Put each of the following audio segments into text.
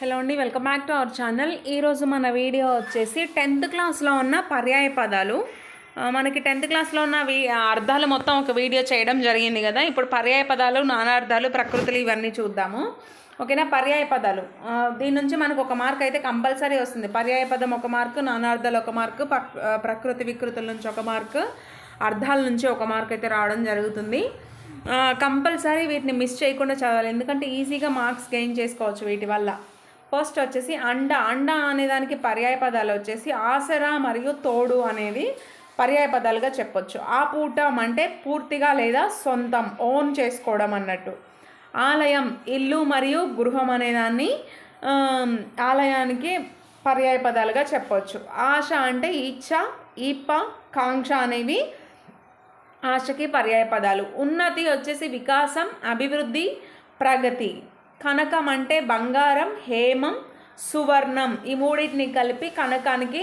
Hello అండి welcome back to our channel. ఈరోజు మన వీడియో వచ్చేసి టెన్త్ క్లాస్లో ఉన్న పర్యాయ పదాలు. మనకి టెన్త్ క్లాస్లో ఉన్న వీ అర్థాలు మొత్తం ఒక వీడియో చేయడం జరిగింది కదా. ఇప్పుడు పర్యాయ పదాలు నానార్థాలు ప్రకృతులు ఇవన్నీ చూద్దాము. ఓకేనా? పర్యాయ పదాలు. దీని నుంచి మనకు ఒక మార్క్ అయితే కంపల్సరీ వస్తుంది. పర్యాయ పదం ఒక మార్క్ నానార్థాలు ఒక మార్క్ ప్రకృతి వికృతుల నుంచి ఒక మార్క్ అర్థాల నుంచి ఒక మార్క్ అయితే రావడం జరుగుతుంది. కంపల్సరీ వీటిని మిస్ చేయకుండా చదవాలి. ఎందుకంటే ఈజీగా మార్క్స్ గెయిన్ చేసుకోవచ్చు వీటి వల్ల. ఫస్ట్ వచ్చేసి అండ. అండ అనేదానికి పర్యాయ పదాలు వచ్చేసి ఆసరా మరియు తోడు అనేది పర్యాయ పదాలుగా చెప్పొచ్చు. ఆ పూటం అంటే పూర్తిగా లేదా సొంతం ఓన్ చేసుకోవడం అన్నట్టు. ఆలయం ఇల్లు మరియు గృహం అనేదాన్ని ఆలయానికి పర్యాయ పదాలుగా చెప్పొచ్చు. ఆశ అంటే ఇచ్చ ఈప కాంక్ష అనేవి ఆశకి పర్యాయ పదాలు. ఉన్నతి వచ్చేసి వికాసం అభివృద్ధి ప్రగతి. కనకం అంటే బంగారం హేమం సువర్ణం. ఈ మూడింటిని కలిపి కనకానికి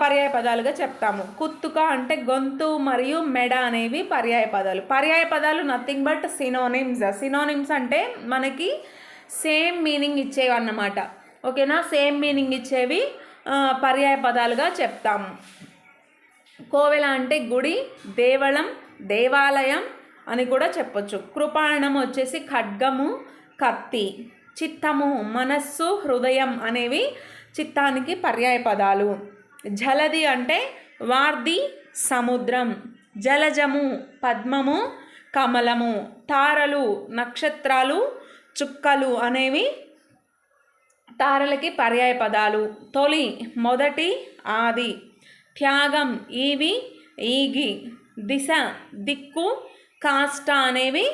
పర్యాయ పదాలుగా చెప్తాము. కుత్తుక అంటే గొంతు మరియు మెడ అనేవి పర్యాయ పదాలు. పర్యాయ పదాలు నథింగ్ బట్ సినోనిమ్స్ సినోనిమ్స్ అంటే మనకి సేమ్ మీనింగ్ ఇచ్చేవి అన్నమాట. ఓకేనా? సేమ్ మీనింగ్ ఇచ్చేవి పర్యాయ పదాలుగా చెప్తాము. కోవెల అంటే గుడి దేవళం దేవాలయం అని కూడా చెప్పొచ్చు. కృపాణం వచ్చేసి ఖడ్గము కత్తి చిత్తము మనస్సు హృదయం అనేవి చిత్తానికి పర్యాయ పదాలు. జలది అంటే వార్ది సముద్రం. జలజము పద్మము కమలము. తారలు నక్షత్రాలు చుక్కలు అనేవి తారలకి పర్యాయ పదాలు. తొలి మొదటి ఆది. త్యాగం ఈవి ఈగి. దిశ దిక్కు కాష్ట అనేవి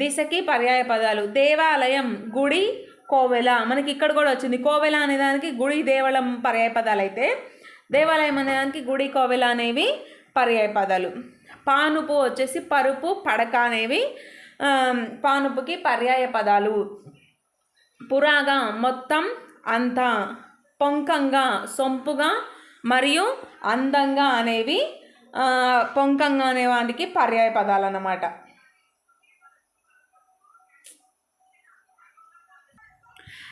దిశకి పర్యాయ పదాలు. దేవాలయం గుడి కోవెల. మనకి ఇక్కడ కూడా వచ్చింది. కోవెల అనేదానికి గుడి దేవళం పర్యాయ పదాలు అయితే దేవాలయం అనేదానికి గుడి కోవెల అనేవి పర్యాయ పదాలు. పానుపు వచ్చేసి పరుపు పడక అనేవి పానుపుకి పర్యాయ పదాలు. పురాగా మొత్తం అంతా పొంకంగా సొంపుగా మరియు అందంగా అనేవి పొంకంగా అనే వాటికి పర్యాయ పదాలు అన్నమాట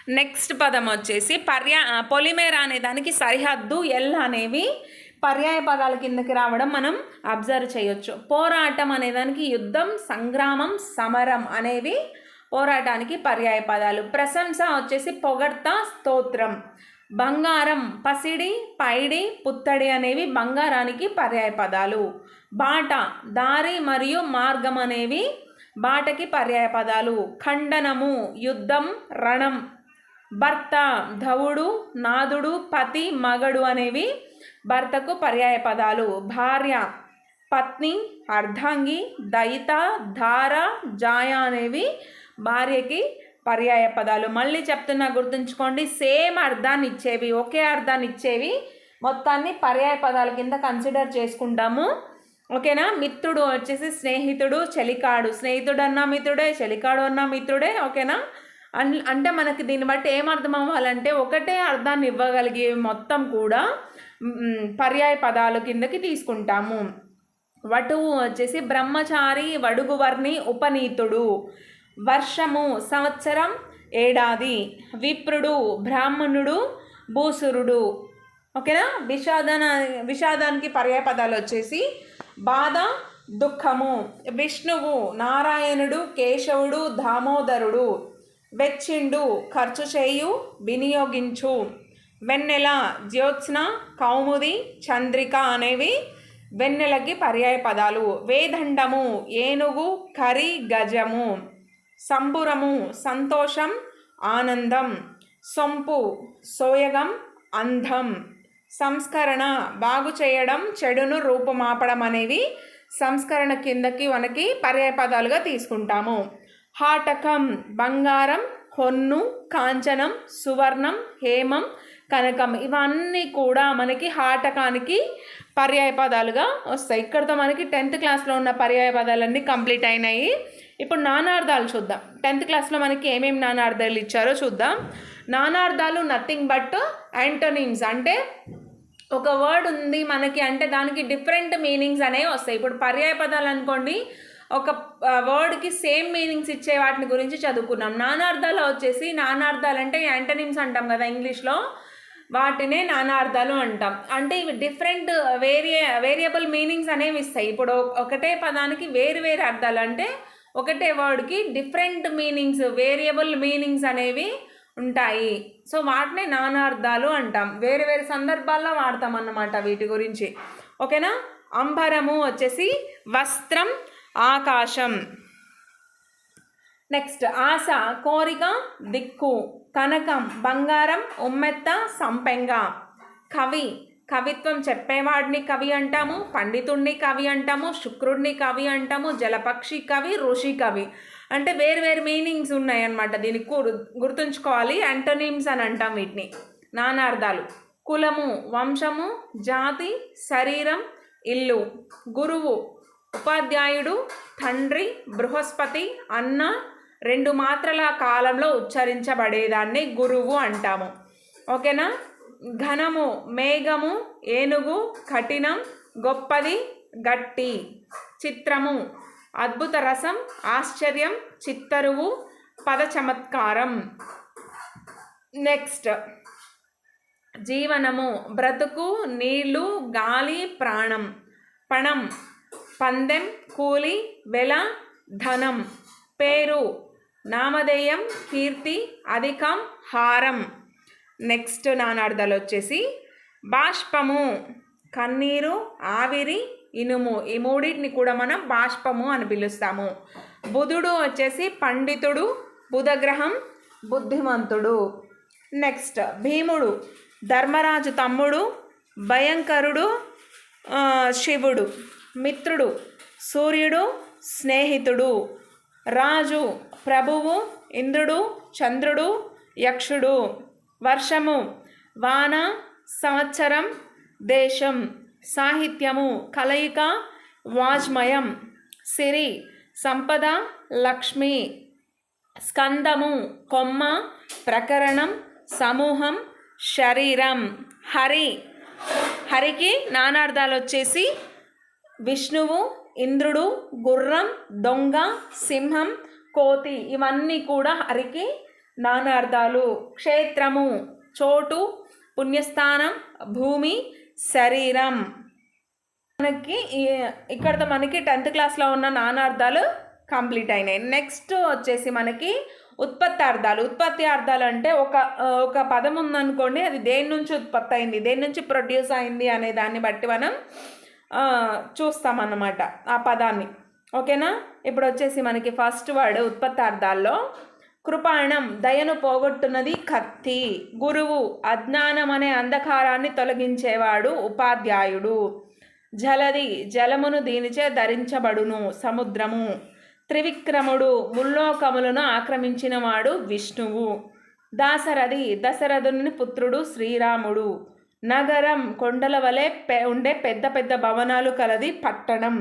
నెక్స్ట్ పదం వచ్చేసి పర్యా పొలిమేర అనే దానికి సరిహద్దు ఎల్ అనేవి పర్యాయ పదాల కిందకి రావడం మనం అబ్జర్వ్ చేయొచ్చు. పోరాటం అనేదానికి యుద్ధం సంగ్రామం సమరం అనేవి పోరాటానికి పర్యాయ పదాలు. ప్రశంస వచ్చేసి పొగడ్త స్తోత్రం. బంగారం పసిడి పైడి పుత్తడి అనేవి బంగారానికి పర్యాయ పదాలు. బాట దారి మరియు మార్గం అనేవి బాటకి పర్యాయ పదాలు. ఖండనము యుద్ధం రణం. భర్త ధవుడు నాదుడు పతి మగడు అనేవి భర్తకు పర్యాయ పదాలు. భార్య పత్ని అర్ధాంగి దయిత ధార జాయ అనేవి భార్యకి పర్యాయ పదాలు. మళ్ళీ చెప్తున్నా గుర్తుంచుకోండి సేమ్ అర్థాన్ని ఇచ్చేవి ఒకే అర్థాన్ని ఇచ్చేవి. మొత్తాన్ని పర్యాయ పదాల కింద కన్సిడర్ చేసుకుంటాము. ఓకేనా? మిత్రుడు వచ్చేసి స్నేహితుడు చలికాడు. స్నేహితుడు అన్నా మిత్రుడే చలికాడు అన్నా మిత్రుడే ఓకేనా? అన్ అంటే మనకి దీన్ని బట్టి ఏం అర్థం అవ్వాలంటే ఒకటే అర్థాన్ని ఇవ్వగలిగే మొత్తం కూడా పర్యాయ పదాలు కిందకి తీసుకుంటాము. వటువు వచ్చేసి బ్రహ్మచారి వడుగువర్ణి ఉపనీతుడు. వర్షము సంవత్సరం ఏడాది. విప్రుడు బ్రాహ్మణుడు భూసురుడు. ఓకేనా? విషాదన విషాదానికి పర్యాయ పదాలు వచ్చేసి బాధ దుఃఖము. విష్ణువు నారాయణుడు కేశవుడు దామోదరుడు. వెచ్చిండు ఖర్చు చేయు వినియోగించు. వెన్నెల జ్యోత్స్న కౌముది చంద్రిక అనేవి వెన్నెలకి పర్యాయ పదాలు. వేదండము ఏనుగు కరి గజము. సంబురము సంతోషం ఆనందం. సొంపు సోయగం అందం. సంస్కరణ బాగు చేయడం చెడును రూపుమాపడం అనేవి సంస్కరణ కిందకి మనకి పర్యాయ పదాలుగా తీసుకుంటాము. హాటకం బంగారం హొన్ను కాంచనం సువర్ణం హేమం కనకం ఇవన్నీ కూడా మనకి హాటకానికి పర్యాయ పదాలుగా వస్తాయి. ఇక్కడతో మనకి టెన్త్ క్లాస్లో ఉన్న పర్యాయ పదాలన్నీ కంప్లీట్ అయినాయి. ఇప్పుడు నానార్థాలు చూద్దాం. టెన్త్ క్లాస్లో మనకి ఏమేమి నానార్థాలు ఇచ్చారో చూద్దాం. నానార్థాలు నథింగ్ బట్ యాంటోనిమ్స్ అంటే ఒక వర్డ్ ఉంది మనకి అంటే దానికి డిఫరెంట్ మీనింగ్స్ అనేవి వస్తాయి. ఇప్పుడు పర్యాయ పదాలు అనుకోండి ఒక వర్డ్కి సేమ్ మీనింగ్స్ ఇచ్చే వాటిని గురించి చదువుకున్నాం. నానార్థాలు వచ్చేసి నానార్థాలు అంటే యాంటనిమ్స్ అంటాం కదా ఇంగ్లీష్లో. వాటినే నానార్థాలు అంటాం. అంటే ఇవి డిఫరెంట్ వేరియ వేరియబుల్ మీనింగ్స్ అనేవి ఇస్తాయి. ఇప్పుడు ఒకటే పదానికి వేరు వేరు అర్థాలు అంటే ఒకటే వర్డ్కి డిఫరెంట్ మీనింగ్స్ వేరియబుల్ మీనింగ్స్ అనేవి ఉంటాయి. సో వాటినే నానార్థాలు అంటాం. వేరు వేరు సందర్భాల్లో వాడతాం అన్నమాట వీటి గురించి. ఓకేనా? అంబరము వచ్చేసి వస్త్రం ఆకాశం. నెక్స్ట్ ఆశ కోరిక దిక్కు కనకం బంగారం ఉమ్మెత్త సంపెంగ. కవి కవిత్వం చెప్పేవాడిని కవి అంటాము పండితుడిని కవి అంటాము శుక్రుడిని కవి అంటాము జలపక్షి కవి ఋషి కవి. అంటే వేరు వేరు మీనింగ్స్ ఉన్నాయన్నమాట దీనికి గుర్తుంచుకోవాలి. యాంటోనిమ్స్ అని అంటాం వీటిని. నానార్థాలు. కులము వంశము జాతి శరీరం ఇల్లు. గురువు ఉపాధ్యాయుడు తండ్రి బృహస్పతి అన్న రెండు మాత్రల కాలంలో ఉచ్చరించబడేదాన్ని గురువు అంటాము. ఓకేనా? ఘనము మేఘము ఏనుగు కఠినం గొప్పది గట్టి. చిత్రము అద్భుత రసం ఆశ్చర్యం చిత్తరువు పద చమత్కారం నెక్స్ట్ జీవనము బ్రతుకు నీళ్ళు గాలి ప్రాణం. పణం పందెం కూలి వెల ధనం. పేరు నామధేయం కీర్తి అధికం హారం. నెక్స్ట్ నానార్థాలు వచ్చేసి బాష్పము కన్నీరు ఆవిరి ఇనుము. ఈ మూడింటిని కూడా మనం బాష్పము అని పిలుస్తాము. బుధుడు వచ్చేసి పండితుడు బుధగ్రహం బుద్ధిమంతుడు. నెక్స్ట్ భీముడు ధర్మరాజు తమ్ముడు భయంకరుడు శివుడు. మిత్రుడు సూర్యుడు స్నేహితుడు రాజు ప్రభువు ఇంద్రుడు చంద్రుడు యక్షుడు. వర్షము వాన సంవత్సరం దేశం సాహిత్యము కలయిక వాజ్మయం సిరి సంపద లక్ష్మి స్కందము కొమ్మ ప్రకరణం సమూహం శరీరం. హరి హరికి నానార్థాలు వచ్చేసి విష్ణువు ఇంద్రుడు గుర్రం దొంగ సింహం కోతి ఇవన్నీ కూడా హరికి నానార్థాలు. క్షేత్రము చోటు పుణ్యస్థానం భూమి శరీరం. మనకి ఇక్కడతో మనకి టెన్త్ క్లాస్లో ఉన్న నానార్థాలు కంప్లీట్ అయినాయి. నెక్స్ట్ వచ్చేసి మనకి ఉత్పత్తి అర్థాలు ఉత్పత్తి అర్థాలు అంటే ఒక ఒక పదం ఉందనుకోండి అది దేని నుంచి ఉత్పత్తి అయింది? దేని నుంచి ప్రొడ్యూస్ అయింది అనే దాన్ని బట్టి మనం చూస్తామన్నమాట ఆ పదాన్ని. ఓకేనా? ఇప్పుడు వచ్చేసి మనకి ఫస్ట్ వర్డ్ ఉత్పత్తార్థాల్లో కృపాణం దయను పోగొట్టున్నది కత్తి. గురువు అజ్ఞానం అనే అంధకారాన్ని తొలగించేవాడు ఉపాధ్యాయుడు. జలది జలమును దీనిచే ధరించబడును సముద్రము. త్రివిక్రముడు ముల్లోకములను ఆక్రమించినవాడు విష్ణువు. దాశరథి దశరథుని పుత్రుడు శ్రీరాముడు. నగరం కొండల వలె పె ఉండే పెద్ద పెద్ద భవనాలు కలది పట్టణం.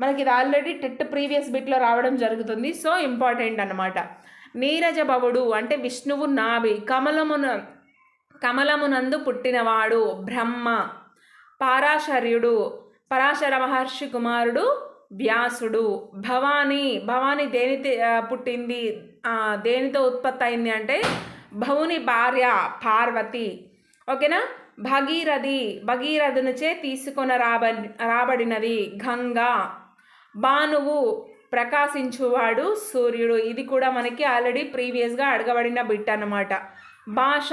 మనకి ఇది ఆల్రెడీ టెట్ ప్రీవియస్ బిట్లో రావడం జరుగుతుంది. సో ఇంపార్టెంట్ అనమాట నీరజభవుడు అంటే విష్ణువు నాభి. కమలమున కమలమునందు పుట్టినవాడు బ్రహ్మ. పారాశర్యుడు పరాశర మహర్షి కుమారుడు వ్యాసుడు. భవానీ భవానీ దేనితో పుట్టింది? దేనితో ఉత్పత్తి అయింది అంటే భవుని భార్య పార్వతి. ఓకేనా? భగీరథి భగీరథునిచే తీసుకొని రాబ రాబడినది గంగా. భానువు ప్రకాశించువాడు సూర్యుడు. ఇది కూడా మనకి ఆల్రెడీ ప్రీవియస్గా అడగబడిన బిట్ అన్నమాట. భాష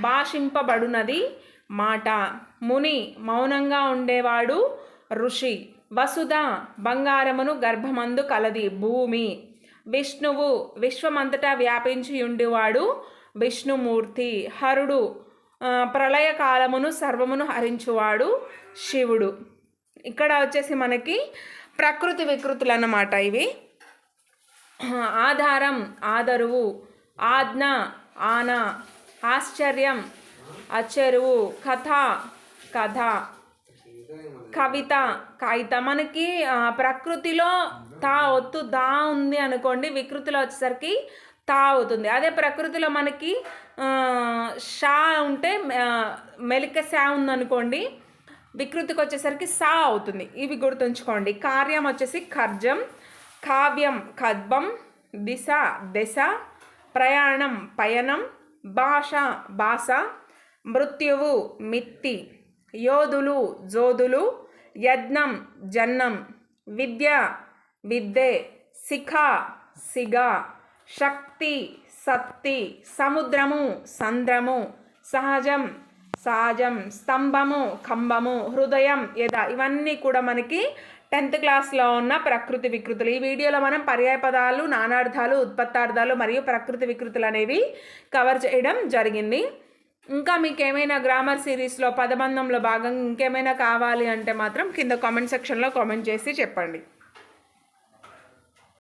భాషింపబడునది మాట. ముని మౌనంగా ఉండేవాడు ఋషి. వసుధ బంగారమును గర్భమందు కలది భూమి. విష్ణువు విశ్వమంతటా వ్యాపించి ఉండేవాడు విష్ణుమూర్తి. హరుడు ప్రళయకాలమును ప్రళయ కాలమును సర్వమును హరించువాడు శివుడు. ఇక్కడ వచ్చేసి మనకి ప్రకృతి వికృతులు అన్నమాట ఇవి. ఆధారం ఆదరువు ఆజ్ఞ ఆన ఆశ్చర్యం అచెరువు కథ కథ కవిత కాగిత మనకి ప్రకృతిలో తా ఒత్తు దా ఉంది అనుకోండి వికృతిలో వచ్చేసరికి తా అవుతుంది అదే ప్రకృతిలో మనకి షా ఉంటే మెలిక శా ఉందనుకోండి వికృతికి వచ్చేసరికి సా అవుతుంది. ఇవి గుర్తుంచుకోండి. కార్యం వచ్చేసి ఖర్జం కావ్యం కద్భం దిశ దశ ప్రయాణం పయనం భాష భాష మృత్యువు మిత్తి యోధులు జోధులు యజ్ఞం జన్నం విద్య విద్యే శిఖ సిగ శక్తి సత్తి సముద్రము సంద్రము సహజం సహజం స్తంభము కంబము హృదయం యథ ఇవన్నీ కూడా మనకి టెన్త్ క్లాస్లో ఉన్న ప్రకృతి వికృతులు. ఈ వీడియోలో మనం పర్యాయ పదాలు నానార్థాలు ఉత్పత్తార్థాలు మరియు ప్రకృతి వికృతులు అనేవి కవర్ చేయడం జరిగింది. ఇంకా మీకు ఏమైనా గ్రామర్ సిరీస్లో పదబంధంలో భాగంగా ఇంకేమైనా కావాలి అంటే మాత్రం కింద కామెంట్ సెక్షన్లో కామెంట్ చేసి చెప్పండి.